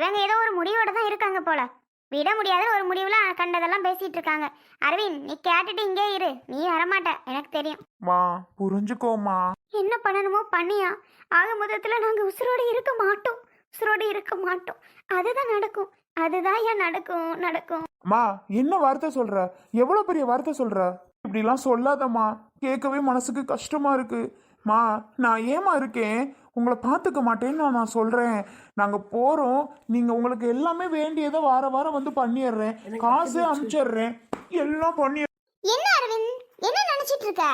இவங்க ஏதோ ஒரு முடிவோட தான் இருக்காங்க போல. விட முடியாத ஒரு முடிவுல கண்டதெல்லாம் பேசிட்டு இருக்காங்க. அரவிந்த் நீ கேட்டுட்டு இங்கே இரு. நீ வரமாட்ட. எனக்கு தெரியும். மா புரிஞ்சுக்கோமா என்ன பண்ணணுமோ பண்ணியா. ஆக மொத்தத்தில் நாங்கள் உசுரோடு இருக்க மாட்டோம். உசுரோடு இருக்க மாட்டோம். அதுதான் நடக்கும். அதுதான் ஏன் நடக்கும். நடக்கும். மா என்ன வார்த்தை சொல்ற? எவ்வளவு பெரிய வார்த்தை சொல்ற? இப்படிலாம் சொல்லாதம்மா. கேட்கவே மனசுக்கு கஷ்டமா இருக்கு. மா நான் ஏமா இருக்கேன்? உங்களை பார்த்துக்க மாட்டேன்னு நான் நான் சொல்றேன். நாங்க போறோம். நீங்க உங்களுக்கு எல்லாமே வேண்டியதை வார வாரம் வந்து பண்ணிடுறேன். காசு அனுப்பிச்சிடுறேன். எல்லாம் பண்ணி என்ன அரவிந்த்? என்ன நினைச்சிட்டு இருக்க?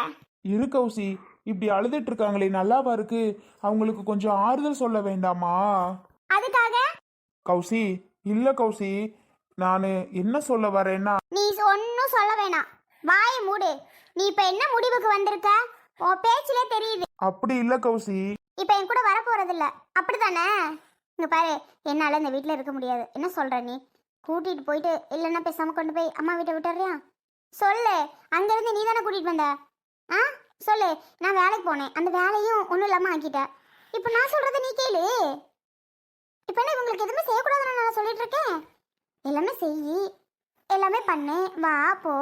இரு கௌசி இப்படி அழுதுட்டு இருக்காங்களே நல்லாவா இருக்கு அவங்களுக்கு கொஞ்சம் ஆறுதல் சொல்ல வேண்டாமா? அதுக்காக? கௌசி இல்ல கௌசி நான் என்ன சொல்ல வரேன்னா நீ ஒன்றும் சொல்ல வேணாம். வாயை மூடு. நீ இப்போ என்ன முடிவுக்கு வந்திருக்க? உன் பேச்சிலே தெரியுது. அப்படி இல்ல கௌசி. இப்போ என் கூட வர போறதில்ல. அப்படிதானே இங்க பாரு என்னால் இந்த வீட்டில் இருக்க முடியாது. என்ன சொல்கிற நீ? கூட்டிகிட்டு போயிட்டு இல்லைன்னா பேசாமல் கொண்டு போய் அம்மா வீட்டை விட்டுறியா சொல்லு அங்கேருந்து நீ தானே கூட்டிகிட்டு வந்த? ஆ? சொல்லு நான் வேலைக்கு போனேன். அந்த வேலையும் ஒன்றும் இல்லாமல் ஆக்கிட்டேன் இப்போ நான் சொல்கிறத நீ கேளு. இப்போ என்ன இவங்களுக்கு எதுவுமே செய்யக்கூடாதுன்னு நான் சொல்லிட்டு இருக்கேன்? எல்லாமே செய். எல்லாமே பண்ணு. வா போ.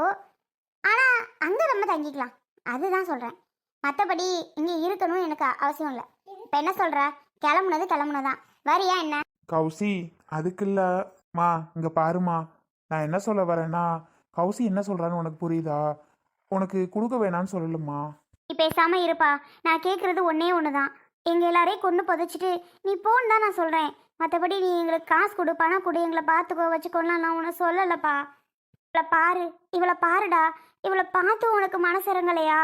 ஆனால் அங்கே நம்ம தங்கிக்கலாம். அதுதான் சொல்கிறேன் மற்றபடி இங்கே இருக்கணும் எனக்கு அவசியம் இல்லை. இப்போ என்ன சொல்ற? கிளம்புனது கிளம்புனதான். வரியா என்ன? கௌசி அதுக்கு இல்ல மா இங்க பாருமா. நான் என்ன சொல்ல வரேன்னா கௌசி என்ன சொல்றான்னு உனக்கு புரியுதா? உனக்கு கொடுக்க வேணாம்னு சொல்லலம்மா. நீ பேசாம இருப்பா. நான் கேட்கறது ஒன்னே ஒன்று தான் எங்க எல்லாரையும் கொண்டு புதைச்சிட்டு நீ போன்னு தான் நான் சொல்றேன். மற்றபடி நீ எங்களுக்கு காசு கொடு பணம் கொடு எங்களை பார்த்துக்கோ வச்சுக்கோலாம் நான் உன்னை சொல்லலப்பா. இவளை பாரு இவளை பாருடா. இவளை பார்த்து உனக்கு மனசு இறங்கலையா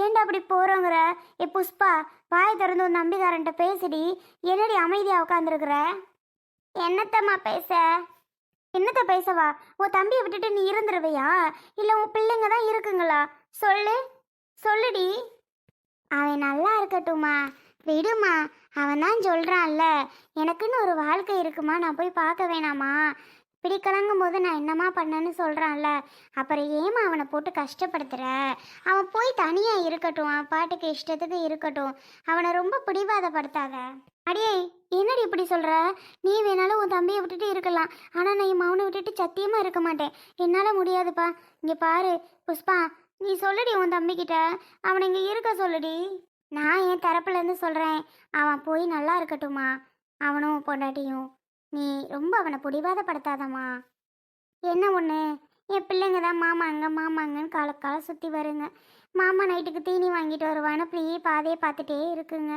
ஏன்டா அப்படி போறோங்கிற? ஏ புஷ்பா வாய் திறந்து உன் நம்பிக்காரன்ட்ட பேசிடி. என்னடி அமைதியா உட்காந்துருக்குற என்னத்தம்மா பேச? என்னத்த பேசவா? உன் தம்பியை விட்டுட்டு நீ இருந்துருவியா? இல்லை உன் பிள்ளைங்க தான் இருக்குங்களா? சொல்லு. சொல்லுடி. அவன் நல்லா இருக்கட்டும்மா. விடுமா அவன் தான் சொல்கிறான்ல எனக்குன்னு ஒரு வாழ்க்கை இருக்குமா? நான் போய் பார்க்க வேணாமா? இப்படி கிளங்கும் போது நான் என்னம்மா பண்ணேன்னு சொல்கிறான்ல அப்புறம் ஏமா அவனை போட்டு கஷ்டப்படுத்துற? அவன் போய் தனியாக இருக்கட்டும் அவன் பாட்டுக்கு இஷ்டத்துக்கு இருக்கட்டும். அவனை ரொம்ப பிடிவாதப்படுத்தாத. அடியே என்னடி இப்படி சொல்கிற நீ வேணாலும் உன் தம்பியை விட்டுட்டு இருக்கலாம். ஆனால் நான் என் மவனை விட்டுட்டு சத்தியமாக இருக்க மாட்டேன். என்னால் முடியாதுப்பா. இங்கே பாரு புஷ்பா நீ சொல்லுடி உன் தம்பிக்கிட்ட. அவனை இங்கே இருக்க சொல்லுடி. நான் என் தரப்புலேருந்து சொல்கிறேன் அவன் போய் நல்லா இருக்கட்டும்மா. அவனும் பொண்டாட்டியும். நீ ரொம்ப அவனை பிடிவாதப்படுத்தாதம்மா என்ன ஒன்று என் பிள்ளைங்க தான் மாமாங்க மாமாங்கன்னு காலக்கால சுற்றி வருங்க. மாமா நைட்டுக்கு தீனி வாங்கிட்டு வருவான்னு அப்படியே பாதையை பார்த்துட்டே இருக்குங்க.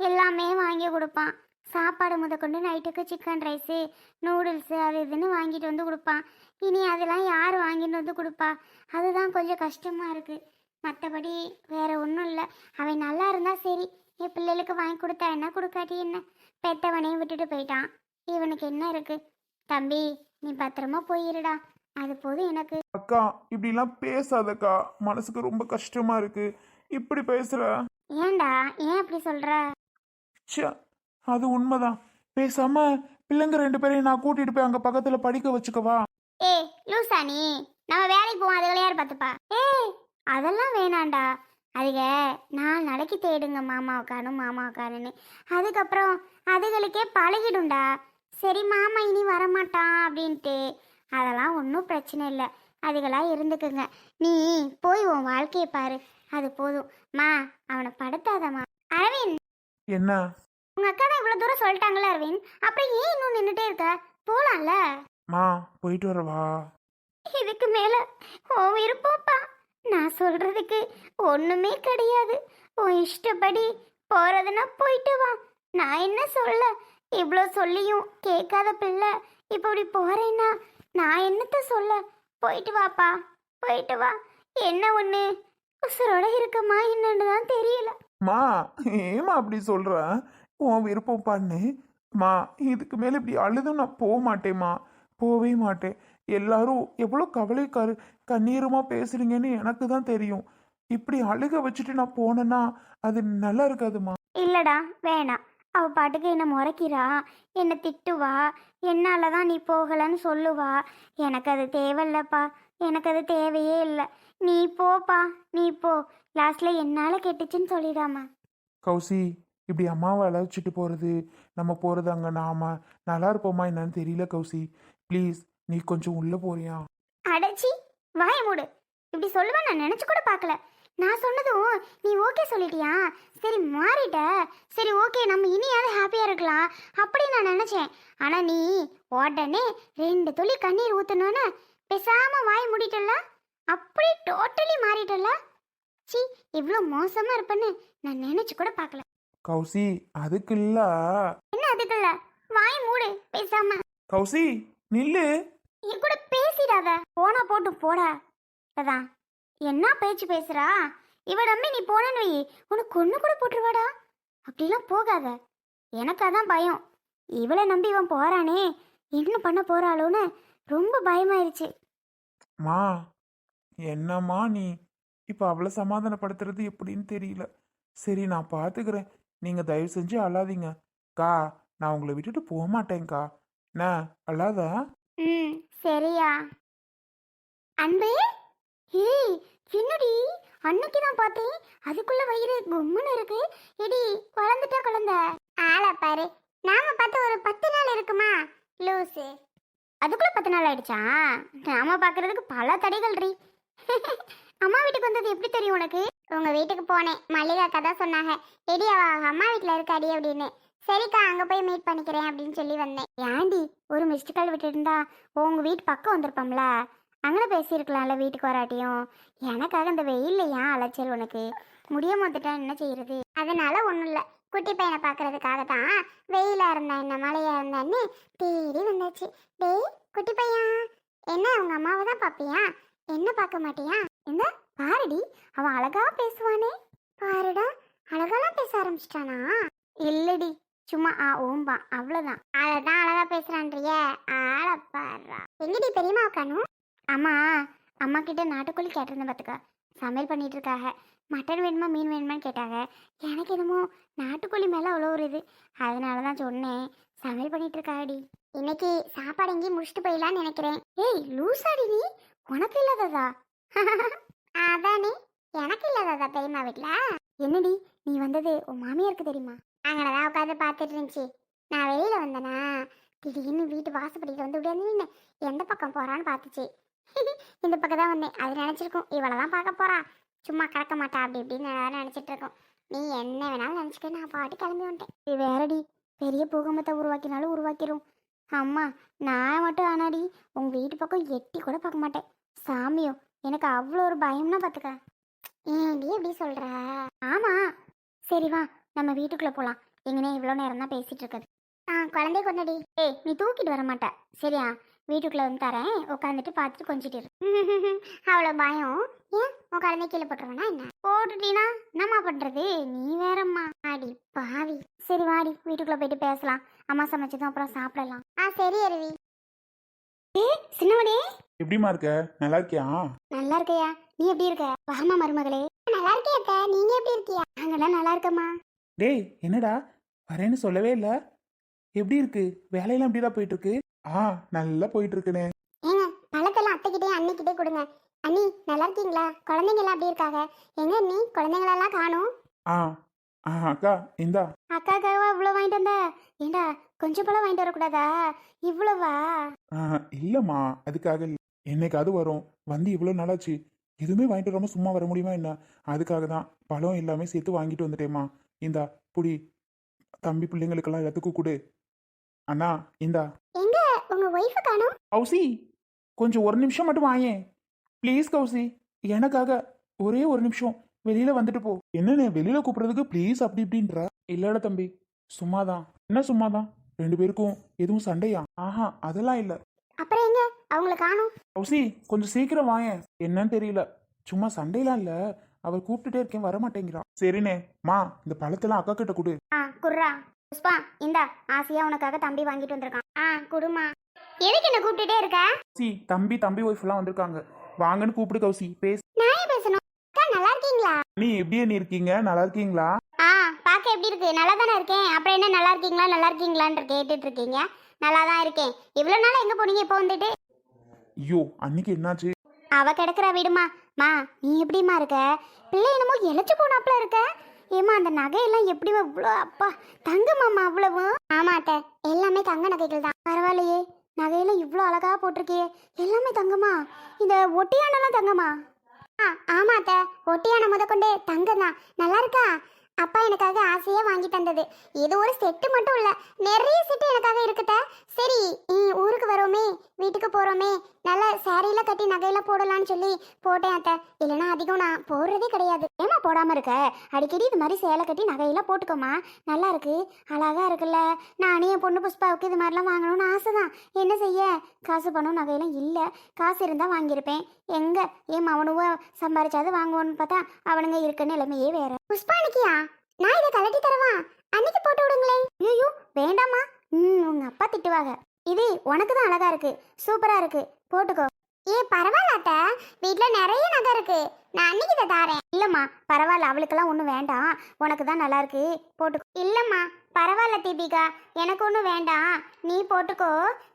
எல்லாமே வாங்கி கொடுப்பான். சாப்பாடு முதற்கொண்டு நைட்டுக்கு சிக்கன் ரைஸு நூடுல்ஸு அது இதுன்னு வாங்கிட்டு வந்து கொடுப்பான். இனி அதெல்லாம் யார் வாங்கிட்டு வந்து கொடுப்பா? அதுதான் கொஞ்சம் கஷ்டமாக இருக்குது மற்றபடி வேற ஒன்றும் இல்லை. அவன் நல்லா இருந்தால் சரி. என் பிள்ளைகளுக்கு வாங்கி கொடுத்தா என்ன கொடுக்காட்டி என்ன? பெத்தவனையும் விட்டுட்டு போயிட்டான். இவனுக்கு என்ன இருக்கு? தம்பி நீ பத்திரமா போயிருடா. அது போதும் எனக்கு. அக்கா இப்படிலாம் பேசாதக்கா. மனசுக்கு ரொம்ப கஷ்டமா இருக்கு. இப்படி பேசுற? ஏன்டா? ஏன் அப்படி சொல்ற? ச்சே அது உண்மைதான். பேசாம பிள்ளைங்க ரெண்டு பேரையும் நான் கூட்டிட்டு போய் அங்க பக்கத்துல படிக்க வச்சுக்கவா ஏய் லூசா நீ நம்ம வேலைக்கு போவோம். அதுகளை யார் பார்த்துப்பா? ஏய் அதெல்லாம் வேணாண்டா அதுக நாலு நாளைக்கு தேடுங்க. மாமாவுக்கானு மாமாவுக்கானுன்னு அதுக்கப்புறம் அதுகளுக்கே பழகிடும்டா. சரி மாமா இனி வரமாட்டான் அப்படின்ட்டு. அதெல்லாம் ஒன்றும் பிரச்சனை இல்லை. அதுகளாக இருந்துக்குங்க. நீ போய் உன் வாழ்க்கையை பாரு. அது போதும். மா அவனை படுத்தாதம்மா. அரவிந்த்! என்ன? உங்க அக்கா தான் இவ்வளோ தூரம் சொல்லிட்டாங்களே அரவிந்த்? அப்புறம் ஏன் இன்னும் நின்றுட்டே இருக்க? போலாம்ல? மா போயிட்டு வரவா இதுக்கு மேல உன் விருப்பப்பா. நான் சொல்றதுக்கு ஒண்ணுமே கிடையாது. உன் இஷ்டப்படி போறதுன்னா போயிட்டு வா. நான் என்ன சொல்ல? இவ்வளோ சொல்லியும் கேட்காத பிள்ளை இப்போ இப்படி போறேன்னா நான் என்னத்த சொல்ல? போயிட்டு வாப்பா போயிட்டு வா. என்ன ஒண்ணு உசுரோட இருக்கமா என்னன்னு தான் தெரியல. மா ஏமா அப்படி சொல்ற? உன் விருப்பம் பண்ணு. மா இதுக்கு மேல இப்படி அழுதும் நான் போக மாட்டேம்மா. போவே மாட்டேன். எல்லாரும் எவ்வளோ கவலை கரு கண்ணீருமா பேசுறீங்கன்னு எனக்கு தான் தெரியும். இப்படி அழுக வச்சுட்டு நான் போனேன்னா அது நல்லா இருக்காதுமா இல்லடா வேணாம். அவ பாட்டுக்கு என்னை முறைக்கிறா? என்னை திட்டுவா? என்னால தான் நீ போகலன்னு சொல்லுவா? எனக்கு அது தேவையில்லப்பா. எனக்கு அது தேவையே இல்லை. நீ போப்பா நீ போ. லாஸ்ட்ல என்னால கெட்டுச்சுன்னு சொல்லிடாமா. கௌசி இப்படி அம்மாவை அழைச்சிட்டு போகிறது நம்ம போகிறது அங்கே நாம? நல்லா இருப்போமா என்னன்னு தெரியல கௌசி. ப்ளீஸ் நீ கொஞ்சம் உள்ளே போறியா? அடைச்சி வாய மூடு. இப்படி சொல்லுவேன் நான் நினைச்சு கூட பார்க்கல. நான் சொன்னதும் நீ ஓகே சொல்லிட்டியா? சரி மாறிட்ட. சரி ஓகே நம்ம இனியாவது ஹாப்பியா இருக்கலாம் அப்படி நான் நினைச்சேன். ஆனா நீ உடனே ரெண்டு துளி கண்ணீர் ஊத்தணும்னு பேசாம வாய் மூடிட்டல்ல? அப்படி டோட்டலி மாறிட்டல்ல? சி இவ்வளோ மோசமா இருப்பேன்னு நான் நினைச்சு கூட பார்க்கல. கௌசி அதுக்கு இல்ல என்ன அதுக்குல்ல? வாய் மூடு பேசாம. கௌசி நில்லு. என் கூட பேசிடாத. போனா போட்டு போடா. அதான். என்ன பேச்சு பேசுறா? இவ நம்பி நீ போனன்னு வை. உனக்கு ஒண்ணு கூட போட்டுருவாடா? அப்படிலாம் போகாத. எனக்கு அதான் பயம். இவளை நம்பி இவன் போறானே. என்ன பண்ண போறாளோன்னு ரொம்ப பயமாயிருச்சு. மா என்னம்மா நீ? இப்போ அவளை சமாதானப்படுத்துறது எப்படின்னு தெரியல. சரி நான் பார்த்துக்கிறேன் நீங்கள் தயவு செஞ்சு அழாதீங்க. கா நான் உங்களை விட்டுட்டு போக மாட்டேன்க்கா என்ன அழாத? ம் சரியா. அன்பு ஏய் என்னடி? அன்னைக்கு தான் பார்த்தேன். அதுக்குள்ள வயிறு கும்முன்னு இருக்கு. எடி வளர்ந்துட்டா குழந்த. ஆளை பாரு. நாம பார்த்து ஒரு பத்து நாள் இருக்குமா? லூசு. அதுக்குள்ள பத்து நாள் ஆயிடுச்சா? நாம பார்க்கறதுக்கு பல தடைகள் ரீ அம்மா வீட்டுக்கு வந்தது எப்படி தெரியும் உனக்கு? உங்க வீட்டுக்கு போனேன். மல்லிகா கதை சொன்னாங்க. எடி அவ அம்மா வீட்டில் இருக்காடி அப்படின்னு. சரிக்கா அங்க போய் மீட் பண்ணிக்கிறேன் அப்படின்னு சொல்லி வந்தேன். ஏண்டி ஒரு மிஸ்டு கால் விட்டு இருந்தா உங்க வீட்டு பக்கம் வந்திருப்போம்ல? அங்கே பேசியிருக்கலாம்ல வீட்டுக்கு வராட்டியும். எனக்காக இந்த வெயில்லையா ஏன் அலைச்சல் உனக்கு? முடிய மாத்துட்டா என்ன செய்யறது? அதனால ஒன்றும் இல்லை. குட்டி பையனை பார்க்கறதுக்காக தான் வெயிலாக இருந்தா என்ன மழையா இருந்தான்னு தேடி வந்தாச்சு. டேய் குட்டி பையன். என்ன உங்கள் அம்மாவை தான் பார்ப்பியா என்ன பார்க்க மாட்டியா? என்ன பாருடி அவன் அழகா பேசுவானே. பாருடா அழகாலாம் பேச ஆரம்பிச்சிட்டானா? இல்லடி சும்மா ஆ ஓம்பா அவ்வளோதான் அதான் அழகா பேசுறான்றிய. ஆள பாடுறா. எங்கடி பெரியம்மா உட்காணும் அம்மா அம்மா கிட்ட நாட்டுக்கோழி கேட்டிருந்தேன் பார்த்துக்கா. சமையல் பண்ணிட்டு இருக்காங்க மட்டன் வேணுமா மீன் வேணுமான்னு கேட்டாங்க எனக்கு என்னமோ நாட்டுக்கோழி மேலே அவ்வளோ ஒரு இது. அதனால தான் சொன்னேன். சமையல் பண்ணிட்டு இருக்காடி இன்னைக்கு சாப்பாடு எங்கேயும் முடிச்சுட்டு போயிடலான்னு நினைக்கிறேன். ஏய் லூசாடி நீ. உனக்கு இல்லாததா? அதானே. எனக்கு இல்லாததா பெரியம்மா வீட்டில் என்னடி நீ வந்தது உன் மாமியாருக்கு தெரியுமா? அங்கதான் உட்காந்து பார்த்துட்டு இருந்துச்சு. நான் வெளியில வந்தேனா திடீர்னு வீட்டு வாசப்படியில் வந்து விடையாந்து நின்று எந்த பக்கம் போறான்னு பார்த்துச்சு. இந்த பக்கம் தான் வந்தேன். அது நினச்சிருக்கோம். இவளை தான் பார்க்க போறா. சும்மா கிடக்க மாட்டா. அப்படி இப்படின்னு நினச்சிட்டு இருக்கோம். நீ என்ன வேணாலும் நினச்சிக்க. நான் பாட்டு கிளம்பி வந்துட்டேன். இது வேறடி. பெரிய பூகம்பத்தை உருவாக்கினாலும் உருவாக்கிரும். அம்மா நான் மட்டும் ஆனாடி. உங்கள் வீட்டு பக்கம் எட்டி கூட பார்க்க மாட்டேன். சாமியோ எனக்கு அவ்வளோ ஒரு பயம்னா பார்த்துக்க. ஏன்டி எப்படி சொல்கிற ஆமாம் சரி வா நம்ம வீட்டுக்குள்ளே போகலாம் எங்கனே இவ்வளோ நேரம் தான் பேசிகிட்டு இருக்குது. ஆ குழந்தை கொண்டடி ஏய் நீ தூக்கிட்டு வர மாட்டேன் சரியா? வீட்டுக்குள்ளே வந்து தரேன். உட்காந்துட்டு பார்த்துட்டு கொஞ்சிட்டு இரு. அவ்வளோ பயம். ஏன்? உன் குழந்தை கீழே போட்டுருவேனா என்ன? போட்டுட்டீனா? என்னம்மா பண்ணுறது நீ வேறம்மா. அடி பாவி. சரி வாடி வீட்டுக்குள்ளே போயிட்டு பேசலாம். அம்மா சமைச்சதும் அப்புறம் சாப்பிடலாம். ஆ சரி அருவி. ஏ சின்னவனே எப்படிம்மா இருக்க? நல்லா இருக்கியா? நல்லா இருக்கையா? நீ எப்படி இருக்க? வாமா மருமகளே. நல்லா இருக்கே அத்தை? நீங்க எப்படி இருக்கியா? நாங்கெல்லாம் நல்லா இருக்கம்மா. டேய் என்னடா? வரேன்னு சொல்லவே இல்லை. எப்படி இருக்கு? வேலையெல்லாம் எப்படிடா போயிட்டு இருக்கு? ஆ நல்லா போயிட்டு இருக்குனே ஏங்க பழத்தெல்லாம் அத்தைக்கிட்டே அண்ணிக்கிட்டே கொடுங்க. அண்ணி நல்லா இருக்கீங்களா? குழந்தைங்க எல்லாம் எப்படி இருக்காங்க? எங்க அண்ணி குழந்தைங்களெல்லாம் காணும். ஆ ஆ அக்கா இந்தா. அக்காக்காவா இவ்வளோ வாங்கிட்டு வந்த? ஏண்டா கொஞ்சம் பழம் வாங்கிட்டு வரக்கூடாதா? இவ்வளவா? ஆ இல்லைம்மா அதுக்காக இல்ல. என்னைக்காவது வரும். வந்து இவ்வளோ நாளாச்சு. எதுவுமே வாங்கிட்டு வராம சும்மா வர முடியுமா என்ன? அதுக்காக தான் பழம் எல்லாமே சேர்த்து வாங்கிட்டு வந்துட்டேம்மா. இந்தா புடி தம்பி பிள்ளைங்களுக்கெல்லாம் எல்லாத்துக்கும் கொடு. அண்ணா இந்தா. உங்க ஒய்ஃபை காணும். கௌசி கொஞ்சம் ஒரு நிமிஷம் மட்டும் வாயேன். ப்ளீஸ் கௌசி எனக்காக ஒரே ஒரு நிமிஷம். வெளியில வந்துட்டு போ. என்னண்ணே வெளியில கூப்பிடுறதுக்கு ப்ளீஸ் அப்படி இப்படின்றா? இல்லடா தம்பி. சும்மாதான். என்ன சும்மாதான்? ரெண்டு பேருக்கும் எதுவும் சண்டையா? ஆஹா அதெல்லாம் இல்ல. அப்புறம் எங்க? அவங்கள காணும். கௌசி கொஞ்சம் சீக்கிரம் வாயேன். என்னன்னு தெரியல. சும்மா சண்டையெல்லாம் இல்ல. அவர் கூப்பிட்டுட்டே இருக்கேன் வர மாட்டேங்கிறான் சரிண்ணே மா இந்த பழத்தெல்லாம் அக்கா கிட்ட கொடு. ஆ குர்ரா புஷ்பா இந்தா ஆசையா உனக்காக தம்பி வாங்கிட்டு வந்திருக்கான். ஆ குடுமா. எதுக்கு என்ன கூப்பிட்டுட்டே இருக்க? சி தம்பி தம்பி ஒய்ஃப் எல்லாம் வந்திருக்காங்க. வாங்கன்னு கூப்பிடு கௌசி. பேச. நான் பேசணும்? அக்கா நல்லா இருக்கீங்களா? நீ எப்படி நீ இருக்கீங்க? நல்லா இருக்கீங்களா? ஆ பார்க்க எப்படி இருக்கு? நல்லா தானே இருக்கேன். அப்புறம் என்ன நல்லா இருக்கீங்களா? நல்லா இருக்கீங்களான்னு கேட்டுட்டு இருக்கீங்க. நல்லா தான் இருக்கேன். இவ்வளோ நாள் எங்கே போனீங்க இப்போ வந்துட்டு? ஐயோ அன்னைக்கு என்னாச்சு? அவ கிடக்குறா வீடுமா. மா நீ எப்படிம்மா இருக்க? பிள்ளை என்னமோ இழைச்சு போனாப்ல இருக்க. ஏமா அந்த நகையெல்லாம் எப்படி இவ்வளோ அப்பா தங்கமாம்மா அவ்வளவு? ஆமா அத்தை எல்லாமே தங்க நகைகள் தான். பரவாயில்லையே. நகையெல்லாம் இவ்வளோ அழகாக போட்டிருக்கியே. எல்லாமே தங்கமா? இந்த ஒட்டியானெல்லாம் தங்கமா? ஆ ஆமா அத்தை. ஒட்டியான முத கொண்டு தங்கம் தான். நல்லா இருக்கா? அப்பா எனக்காக ஆசையா வாங்கி தந்தது. இது ஒரு செட்டு மட்டும் இல்ல. நிறைய செட்டு எனக்காக இருக்குத. சரி நீ ஊருக்கு வரோமே வீட்டுக்கு போறோமே. நல்ல சாரியெல்லாம் கட்டி நகையெல்லாம் போடலாம்னு சொல்லி போட்டேன் அத்தை. இல்லைன்னா அதிகம் நான் போடுறதே கிடையாது. ஏமா போடாம இருக்க? அடிக்கடி இது மாதிரி சேலை கட்டி நகையெல்லாம் போட்டுக்கோமா நல்லா இருக்கு. அழகா இருக்குல்ல. நானே என் பொண்ணு புஷ்பாவுக்கு இது மாதிரிலாம் வாங்கணும்னு ஆசை தான் என்ன செய்ய? காசு பணம் நகையெல்லாம் இல்லை. காசு இருந்தால் வாங்கியிருப்பேன். எங்க? ஏன் அவனுவ சம்பாரிச்சாது வாங்குவோன்னு பார்த்தா அவனுங்க இருக்க நிலைமையே வேற. புஷ்பா அன்னைக்கியா? நான் இதை கலட்டி தரவா? அன்னைக்கு போட்டு விடுங்களேன் ஐயோ வேண்டாமா ம் உங்க அப்பா திட்டுவாங்க. இது உனக்கு தான் அழகா இருக்கு. சூப்பரா இருக்கு. போட்டுக்கோ. ஏ பரவாயில்ல அத்தை. வீட்டில் நிறைய நகை இருக்கு. நான் அன்னைக்கு இதை தாரேன். இல்லம்மா பரவாயில்ல அவளுக்கெல்லாம் ஒன்றும் வேண்டாம். உனக்கு தான் நல்லா இருக்கு. போட்டுக்கோ. இல்லம்மா. பரவாயில்ல தீபிகா எனக்கு ஒன்றும் வேண்டாம். நீ போட்டுக்கோ.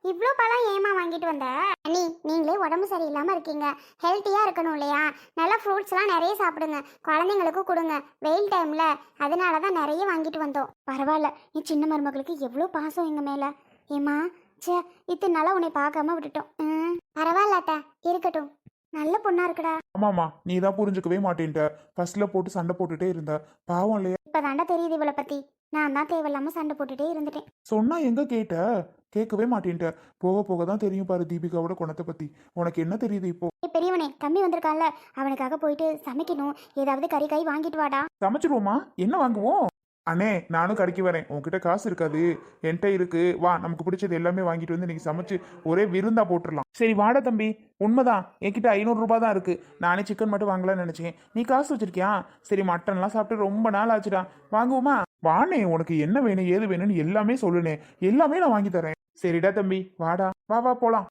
இவ்வளோ பழம் ஏமா வாங்கிட்டு வந்த? அண்ணி நீங்களே உடம்பு சரியில்லாமல் இருக்கீங்க. ஹெல்த்தியா இருக்கணும் இல்லையா? நல்லா ஃப்ரூட்ஸ்லாம் நிறைய சாப்பிடுங்க. குழந்தைங்களுக்கும் கொடுங்க. வெயில் டைம்ல அதனால தான் நிறைய வாங்கிட்டு வந்தோம். பரவாயில்ல நீ சின்ன மருமகளுக்கு எவ்வளோ பாசம் எங்கள் மேலே? ஏமா ச்சே இத்தனை நாளாக உன்னை பார்க்காம விட்டுட்டோம். ம், பரவாயில்ல அத்தை. இருக்கட்டும். நல்ல பொண்ணா இருக்கடா. ஆமாமா நீ தான் புரிஞ்சுக்கவே மாட்டேன்ட்ட. ஃபர்ஸ்ட்ல போட்டு சண்டை போட்டுட்டே இருந்த. பாவம் இல்லையா? இப்பதாண்டா தெரியுது இவளை பத்தி. நான் தான் தேவையில்லாம சண்டை போட்டுட்டே இருந்துட்டேன். சொன்னா எங்க கேட்ட? கேட்கவே மாட்டேன்ட்ட. போக போக தான் தெரியும் பாரு தீபிகாவோட குணத்தை பத்தி. உனக்கு என்ன தெரியுது இப்போ? ஏய் பெரியவனே தம்பி வந்திருக்கான்ல. அவனுக்காக போயிட்டு சமைக்கணும். ஏதாவது கறி கை வாங்கிட்டு வாடா. சமைச்சிருவோமா? என்ன வாங்குவோம்? அண்ணே நானும் கடைக்கு வரேன். உங்ககிட்ட காசு இருக்காது. என்கிட்ட இருக்கு. வா நமக்கு பிடிச்சது எல்லாமே வாங்கிட்டு வந்து இன்னைக்கு சமைச்சு ஒரே விருந்தா போட்டுடலாம் சரி வாடா தம்பி. உண்மைதான். என்கிட்ட ஐநூறுரூபா தான் இருக்கு. நானே சிக்கன் மட்டும் வாங்கலாம்னு நினச்சேன். நீ காசு வச்சிருக்கியா? சரி மட்டன்லாம் சாப்பிட்டு ரொம்ப நாள் ஆச்சுடா. வாங்குவோமா? வானே உனக்கு என்ன வேணும் ஏது வேணும்னு எல்லாமே சொல்லுனே எல்லாமே நான் வாங்கி தரேன். சரிடா தம்பி. வாடா. வா வா போலாம்.